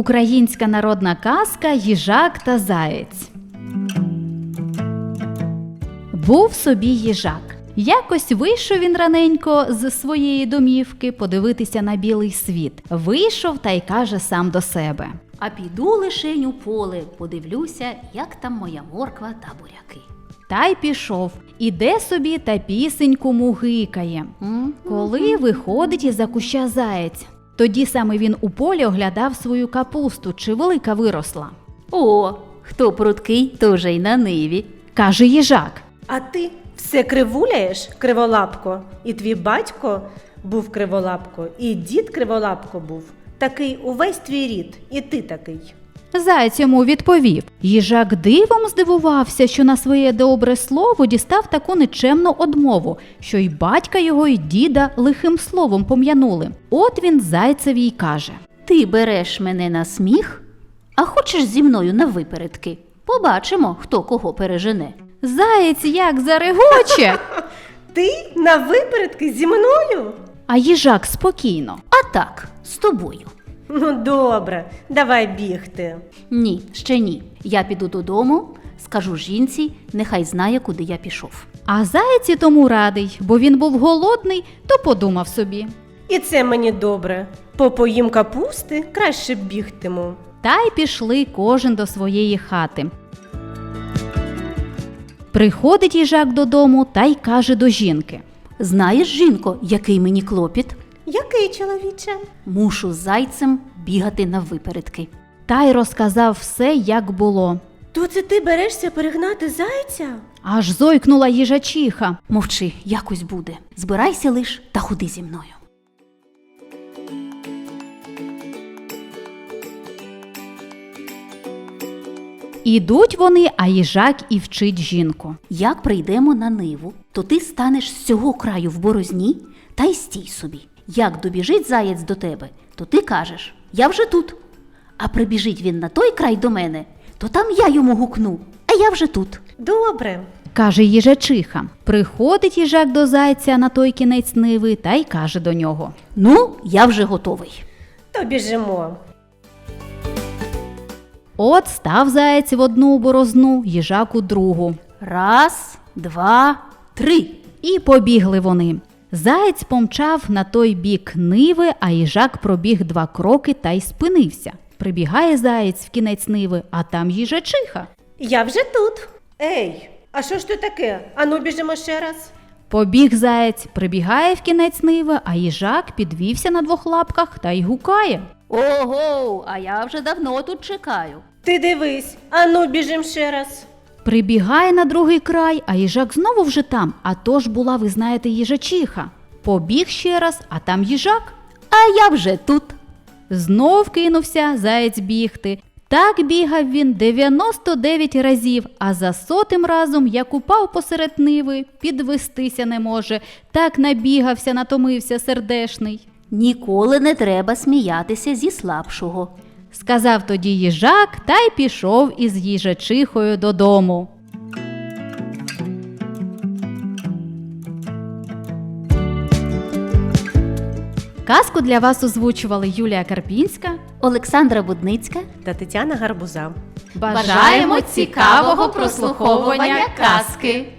Українська народна казка Їжак та Заєць. Був собі їжак. Якось вийшов він раненько з своєї домівки подивитися на білий світ. Вийшов та й каже сам до себе. А піду лишень у поле, подивлюся, як там моя морква та буряки. Та й пішов. Іде собі та пісеньку мугикає. Коли виходить із-за куща заєць. Тоді саме він у полі оглядав свою капусту, чи велика виросла. О, хто прудкий, то вже й на ниві. Каже їжак. А ти все кривуляєш, криволапко, і твій батько був криволапко, і дід криволапко був. Такий увесь твій рід, і ти такий. Заяць йому відповів. Їжак дивом здивувався, що на своє добре слово дістав таку нечемну одмову, що й батька його, й діда лихим словом пом'янули. От він зайцеві й каже. Ти береш мене на сміх, а хочеш зі мною на випередки. Побачимо, хто кого пережене. Заєць як зарегоче. Ти на випередки зі мною? А їжак спокійно. А так, з тобою. Ну, добре, давай бігти. Ні, ще ні. Я піду додому, скажу жінці, нехай знає, куди я пішов. А заєць і тому радий, бо він був голодний, то подумав собі. І це мені добре. Попоїм капусти, краще бігтиму. Та й пішли кожен до своєї хати. Приходить їжак додому та й каже до жінки. Знаєш, жінко, який мені клопіт? Який чоловіче? Мушу зайцем бігати на випередки. Та й розказав все, як було. То це ти берешся перегнати зайця? Аж зойкнула їжачиха. Мовчи, якось буде. Збирайся лиш та ходи зі мною. Ідуть вони, а їжак і вчить жінку. Як прийдемо на ниву, то ти станеш з цього краю в борозні та й стій собі. Як добіжить заєць до тебе, то ти кажеш Я вже тут. А прибіжить він на той край до мене, то там я йому гукну, а я вже тут. Добре. Каже їжачиха. Приходить їжак до зайця на той кінець ниви та й каже до нього. Ну, я вже готовий. То біжимо. От став заєць в одну борозну, їжак у другу. Раз, два, три. І побігли вони. Заєць помчав на той бік ниви, а їжак пробіг два кроки та й спинився. Прибігає заєць в кінець ниви, а там їжачиха. Я вже тут. Ей, а що ж то таке? Ану біжимо ще раз. Побіг заєць, прибігає в кінець ниви, а їжак підвівся на двох лапках та й гукає. Ого, а я вже давно тут чекаю. Ти дивись, ану біжим ще раз. Прибігає на другий край, а їжак знову вже там. А то ж була, ви знаєте, їжачиха. Побіг ще раз, а там їжак. А я вже тут. Знов кинувся заєць бігти. Так бігав він 99 разів, а за сотим разом, як упав посеред ниви, підвестися не може. Так набігався, натомився сердешний. Ніколи не треба сміятися зі слабшого. Сказав тоді їжак та й пішов із їжачихою додому. Казку для вас озвучували Юлія Карпінська. Олександра Будницька. Та Тетяна Гарбуза. Бажаємо цікавого прослуховування казки!